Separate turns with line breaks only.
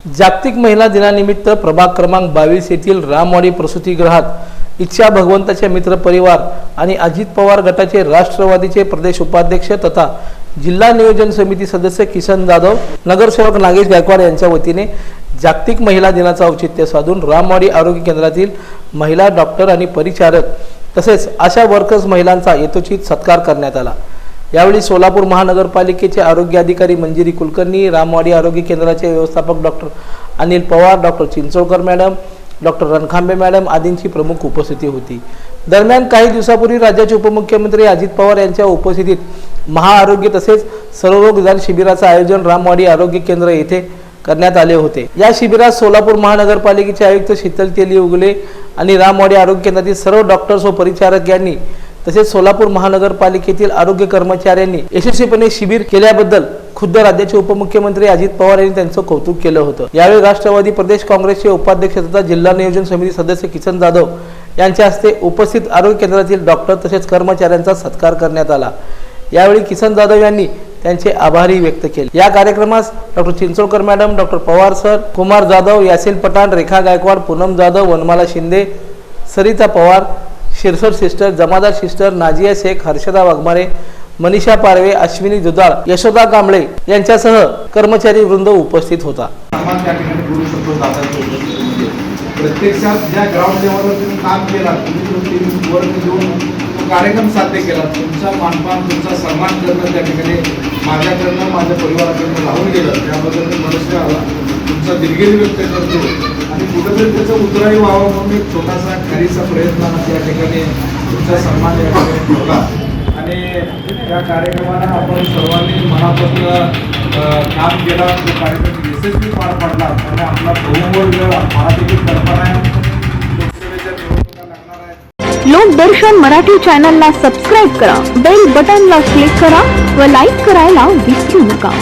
जागतिक महिला दिनानिमित्त प्रभाग क्रमांक बावीस येथील रामवाडी प्रसूतीगृहात इच्छा भगवंताचे मित्र परिवार आणि अजित पवार गटाचे राष्ट्रवादीचे प्रदेश उपाध्यक्ष तथा जिल्हा नियोजन समिती सदस्य किसन जाधव नगरसेवक नागेश गायकवाड यांच्या वतीने जागतिक महिला दिनाचं औचित्य साधून रामवाडी आरोग्य केंद्रातील महिला डॉक्टर आणि परिचारक तसेच आशा वर्कर्स महिलांचा यथोचित सत्कार करण्यात आला. यावेळी सोलापूर महानगरपालिकेचे आरोग्य अधिकारी मंजिरी कुलकर्णी रामवाडी आरोग्य केंद्राचे व्यवस्थापक doctor Anil Pawar doctor Chincholkar madam doctor Rankhambe madam आदींची प्रमुख उपस्थिती होती. दरम्यान काही दिवसापूर्वी राज्याचे उपमुख्यमंत्री अजित पवार यांच्या उपस्थितीत महाआरोग्य तसेच सर्वरोग निदान शिबिराचं आयोजन रामवाडी आरोग्य केंद्र येथे करण्यात आले होते. या शिबिरात सोलापूर महानगरपालिकेचे आयुक्त शीतल तेली उगले आणि रामवाडी आरोग्य केंद्रातील सर्व डॉक्टर्स व परिचारक यांनी तसेच सोलापूर महानगरपालिकेतील आरोग्य कर्मचाऱ्यांनी यशस्वीपणे शिबिर केल्याबद्दल खुद्द राज्याचे उपमुख्यमंत्री अजित पवार यांनी त्यांचं कौतुक केलं होतं. यावेळी राष्ट्रवादी प्रदेश काँग्रेसचे उपाध्यक्ष तथा जिल्हा नियोजन समिती सदस्य किसन जाधव यांच्या हस्ते उपस्थित आरोग्य केंद्रातील डॉक्टर तसेच कर्मचाऱ्यांचा सत्कार करण्यात आला. यावेळी किसन जाधव यांनी त्यांचे आभारही व्यक्त केले. या कार्यक्रमास doctor Chincholkar madam doctor Pawar sir Kumar Jadhav Yasin Pathan Rekha Gaikwad Poonam Jadhav Vanmala Shinde Sarita Pawar Shirsat sister Jamadar sister Nazia Shaikh Harshada Waghmare Manisha Parve Ashwini Dudhal Yashoda Kamble यांच्यासह कर्मचारी वृंद उपस्थित होता.
प्रत्यक्षात ज्या ground लेवलवर तुम्ही काम केला तुम्ही तो टीम वर्क घेऊन तो कार्यक्रम साध्य केला तुमचा मानपान तुमचा सन्मान करणं त्या ठिकाणी माझ्याकडनं माझ्या परिवाराकडनं राहून गेलं. त्याबद्दल मी मनस्वी आला तुमचा दिलगिरी व्यक्त करतो. आणि कुठंतरी त्याचं उतराई व्हावं म्हणून एक छोटासा खारीचा प्रयत्न हा त्या ठिकाणी तुमचा सन्मान या ठिकाणी ठेवला. आणि त्या कार्यक्रमाला आपण सर्वांनी मनापासून काम केला. तो कार्यक्रम यशस्वी पार पाडला. त्यामुळे आपला बहुवर्ग महादेखील कल्पना आहे. लोकसभेच्या निवडणुका लागणार आहेत.
लोकदर्शन मराठी चॅनलला सबस्क्राईब करा. बेल बटनला क्लिक करा व लाईक करायला विसरू नका.